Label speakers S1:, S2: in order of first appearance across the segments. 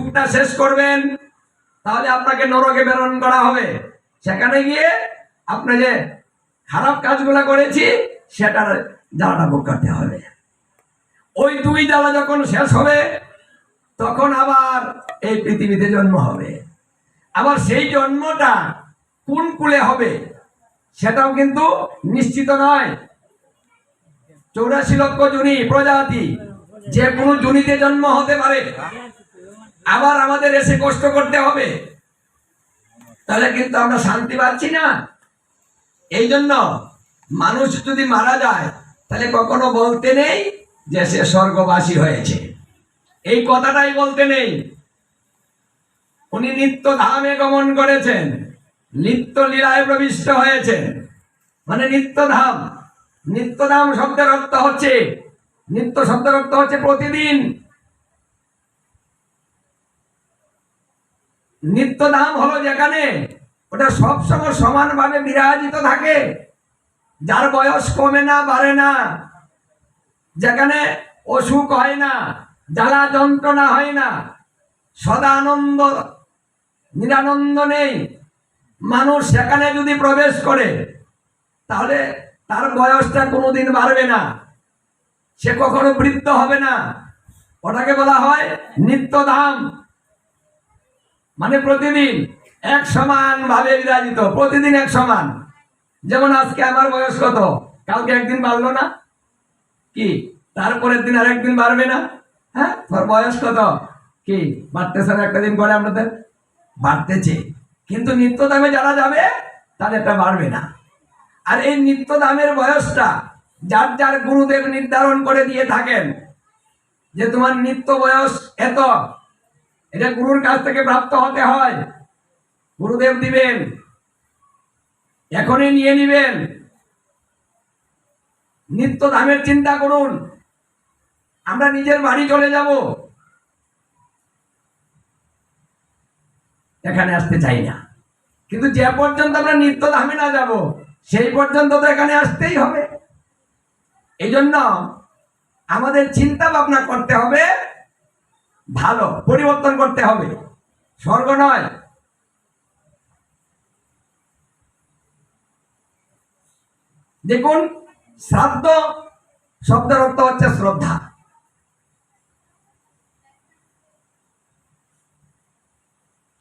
S1: সুখটা শেষ করবেন, তাহলে আপনাকে নরকে প্রেরণ করা হবে। সেখানে গিয়ে আপনি যে খারাপ কাজগুলো করেছি, সেটার জ্বালাটা ভোগ করতে হবে। ওই দুই জ্বালা যখন শেষ হবে, তখন আবার এই পৃথিবীতে জন্ম হবে। আবার সেই জন্মটা কোন কুলে হবে, সেটাও কিন্তু নিশ্চিত নয়। চৌরাশি লক্ষ জুনি প্রজাতি, যে কোনো জুনিতে জন্ম হতে পারে। আবার আমাদের এসে কষ্ট করতে হবে। তাহলে কিন্তু আমরা শান্তি পাচ্ছি না। এই জন্য মানুষ যদি মারা যায়, তাহলে কখনো বলতে নেই যে সে স্বর্গবাসী হয়েছে। এই কথাটাই বলতে নেই। উনি নিত্য ধামে গমন করেছেন, নিত্য লীলায় প্রবিষ্ট হয়েছেন। মানে নিত্যধাম নিত্যধাম শব্দের অর্থ হচ্ছে, নিত্য শব্দের অর্থ হচ্ছে প্রতিদিন নিত্যধাম হলো যেখানে ওটা সবসময় সমানভাবে বিরাজিত থাকে। যার বয়স কমে না, বাড়ে না, যেখানে অসুখ হয় না, জ্বালা যন্ত্রণা হয় না সদানন্দ নিরানন্দ নেই। মানুষ সেখানে যদি প্রবেশ করে, তাহলে তার বয়সটা কোনোদিন বাড়বে না। সে কখনো বৃদ্ধ হবে না। ওটাকে বলা হয় নিত্যধাম। মানে প্রতিদিন এক সমান ভাবে বিরাজিত, প্রতিদিন এক সমান। যেমন আজকে আমার বয়স কত? কালকে একদিন বাড়লো না? কি? তারপরের দিন আর একদিন বাড়বে না? হ্যাঁ? তোর বয়স কত? কি? বাড়তেছে না একটা দিন পরে আপনাদের বাড়তেছে। কিন্তু নিত্য দামে যারা যাবে, তাদেরটা বাড়বে না। আর এই নিত্য দামের বয়সটা যার যার গুরুদেব নির্ধারণ করে দিয়ে থাকেন যে তোমার নিত্য বয়স এত এটা গুরুর কাছ থেকে প্রাপ্ত হতে হয়। গুরুদেব দিবেন। এখনই নিয়ে নিবেন। নিত্য দামের চিন্তা করুন। আমরা নিজের বাড়ি চলে যাব। এখানে আসতে চাই না। কিন্তু যে পর্যন্ত আমরা নিত্য ধামে না যাব, সেই পর্যন্ত তো এখানে আসতেই হবে। এই জন্য আমাদের চিন্তা ভাবনা করতে হবে ভালো পরিবর্তন করতে হবে। স্বর্গ নয়। দেখুন, শ্রাদ্ধ শব্দের অর্থ হচ্ছে শ্রদ্ধা।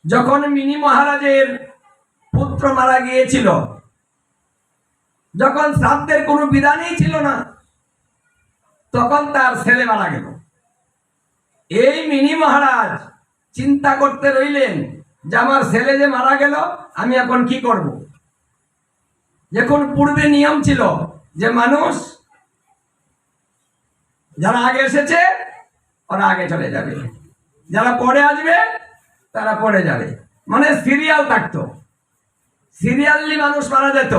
S1: যখন মিনি মহারাজের পুত্র মারা গিয়েছিল, যখন শ্রাদ্ধের কোনো বিধানই ছিল না, তখন তার ছেলে মারা গেল। এই মিনি মহারাজ, চিন্তা করতে রইলেন যে আমার ছেলে যে মারা গেল, আমি এখন কি করব? যখন পূর্বে নিয়ম ছিল যে মানুষ যারা আগে এসেছে, ওরা আগে চলে যাবে। যারা পরে আসবে, তারা পরে যাবে। মানে সিরিয়াল থাকতো। সিরিয়ালি মানুষ মারা যেত।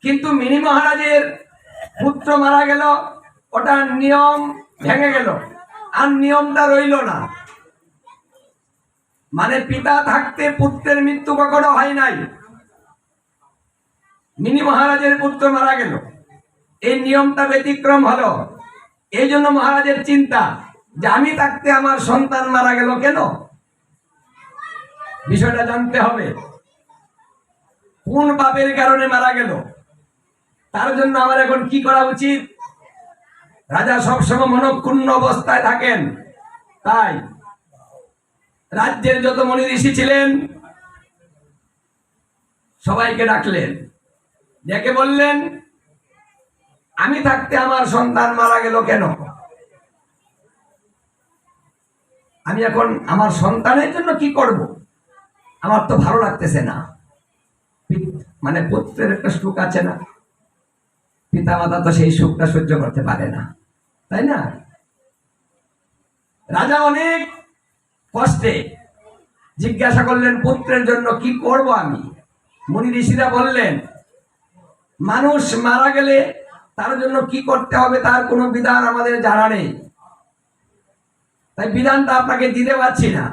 S1: কিন্তু মিনি মহারাজের পুত্র মারা গেল ওটা নিয়ম ভেঙে গেল। আর নিয়মটা রইল না। মানে পিতা থাকতে পুত্রের মৃত্যু কখনো হয় নাই। মিনি মহারাজের পুত্র মারা গেল। এই নিয়মটা ব্যতিক্রম হলো। এই জন্য মহারাজের চিন্তা যে আমি থাকতে আমার সন্তান মারা গেল কেন? বিষয়টা জানতে হবে। কোন পাপের কারণে মারা গেল? তার জন্য আমার এখন কি করা উচিত? রাজা সবসময় মনক্ষুণ্ণ অবস্থায় থাকেন। তাই রাজ্যের যত মনি ঋষি ছিলেন, সবাইকে ডাকলেন। ডেকে বললেন, আমি থাকতে আমার সন্তান মারা গেল কেন? আমি এখন আমার সন্তানের জন্য কি করব? আমার তো ভালো লাগতেছে না। মানে পুত্রের একটা সুখ আছে না? পিতা মাতা তো সেই সুখটা সহ্য করতে পারে না। তাই না? রাজা অনেক কষ্টে জিজ্ঞাসা করলেন, পুত্রের জন্য কি করব আমি? মুনি ঋষিরা বললেন, মানুষ মারা গেলে তার জন্য কি করতে হবে তার কোনো বিধান আমাদের জানা নেই। তাই বিধানটা আপনাকে দিতে পারছি না।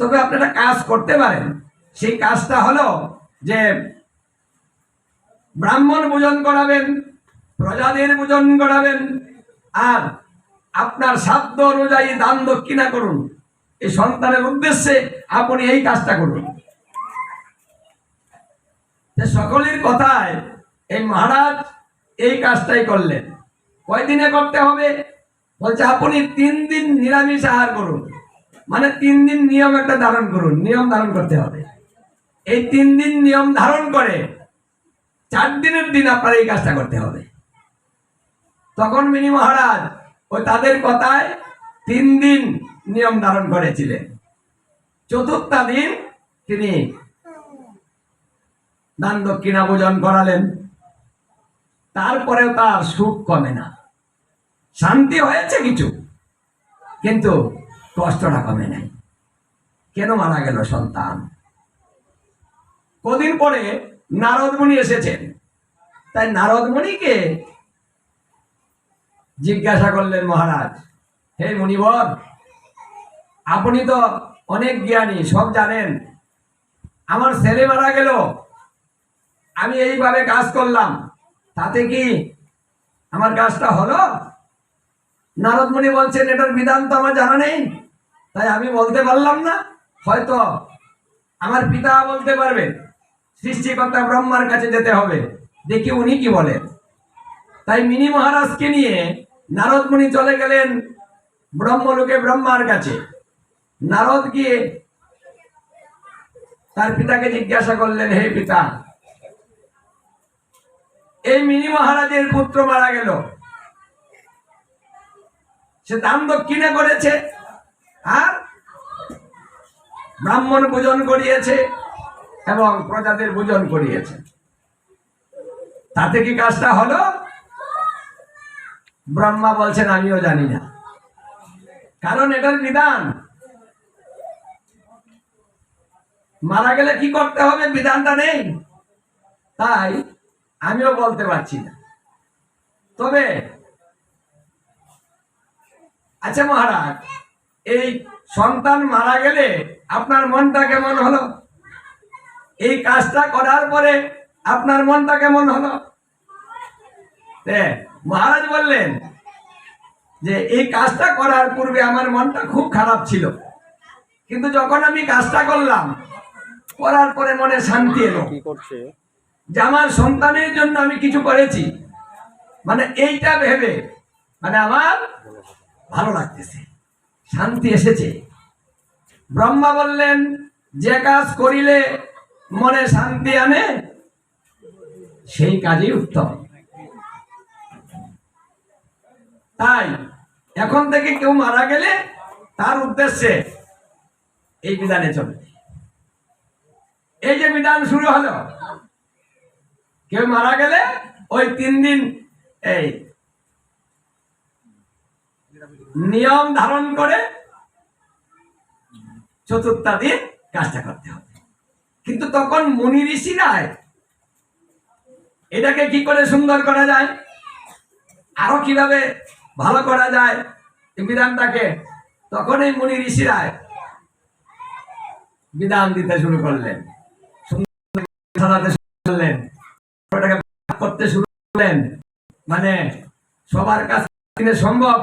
S1: তবে আপনি একটা কাজ করতে পারেন। সেই কাজটা হলো যে ব্রাহ্মণ পূজন করাবেন, প্রজাদের পূজন করাবেন আর আপনার সাধ্য অনুযায়ী দান দক্ষিণা করুন। এই সন্তানের উদ্দেশ্যে আপনি এই কাজটা করুন। সকলের কথায় এই মহারাজ এই কাজটাই করলেন। কয়দিনে করতে হবে? বলছে, আপনি তিন দিন নিরামিষ আহার করুন। মানে তিন দিন নিয়ম একটা ধারণ করুন, নিয়ম ধারণ করতে হবে। এই তিন দিন নিয়ম ধারণ করে চার দিনের দিন আপনার এই কাজটা করতে হবে। তখন মিনি মহারাজ ওই তাদের কথায় তিন দিন নিয়ম ধারণ করেছিলেন। চতুর্থ দিন তিনি দান দক্ষিণা ভোজন করালেন। তারপরেও তার সুখ কমে না। শান্তি হয়েছে কিছু, কিন্তু কষ্টটা কমে নাই। কেন মারা গেল সন্তান? কদিন পরে নারদমণি এসেছেন। তাই নারদমণিকে জিজ্ঞাসা করলেন মহারাজ, হে মুনিবর, আপনি তো অনেক জ্ঞানী, সব জানেন। আমার ছেলে মারা গেল, আমি এইভাবে কাজ করলাম, তাতে কি আমার কাজটা হলো? নারদমণি বলছেন, এটার বিধান তো আমার জানা নেই, তাই আমি বলতে পারলাম না। হয়তো আমার পিতা বলতে পারবে, সৃষ্টিকর্তা ব্রহ্মার কাছে যেতে হবে। দেখি উনি কি বলেন? তাই মিনি মহারাজকে নিয়ে নারদমণি চলে গেলেন ব্রহ্মলোকে ব্রহ্মার কাছে। নারদ গিয়ে তার পিতাকে জিজ্ঞাসা করলেন, হে পিতা, এই মিনি মহারাজের পুত্র মারা গেল। সে দান দক্ষিণে করেছে আর ব্রাহ্মণ পূজন করিয়েছে এবং প্রজাদের পূজন করিয়েছে। তাতে কি কাজটা হলো? ব্রহ্মা বলছেন, আমিও জানি না। কারণ এটার বিধান। মারা গেলে কি করতে হবে? বিধানটা নেই। তাই আমিও বলতে পারছি না। তবে আচ্ছা মহারাজ, এই সন্তান মারা গেলে আপনার মনটা কেমন হলো? এই কাজটা করার পরে আপনার মনটা কেমন হলো? মহারাজ বললেন যে এই কাজটা করার পূর্বে আমার মনটা খুব খারাপ ছিল। কিন্তু যখন আমি কাজটা করলাম করার পরে মনে শান্তি এলো। যে আমার সন্তানের জন্য আমি কিছু করেছি। মানে এইটা ভেবে মানে আমার ভালো লাগতেছে। শান্তি এসেছে। ব্রহ্মা বললেন যে কাজ করিলে মনে শান্তি আনে সেই কাজই উত্তম। তাই এখন থেকে কেউ মারা গেলে তার উদ্দেশ্যে এই বিধানে চলবে এই যে বিধান শুরু হলো, কেউ মারা গেলে ওই তিন দিন এই নিয়ম ধারণ করে চতুর্থা দিন কাজটা করতে হবে। কিন্তু তখন মুনি ঋষিরায় এটাকে কি করে সুন্দর করা যায়? আরও কীভাবে ভালো করা যায় এই বিধানটাকে, তখনই মুনি ঋষিরা বিধান দিতে শুরু করলেন। করতে শুরু করলেন। মানে সবার কাছে সম্ভব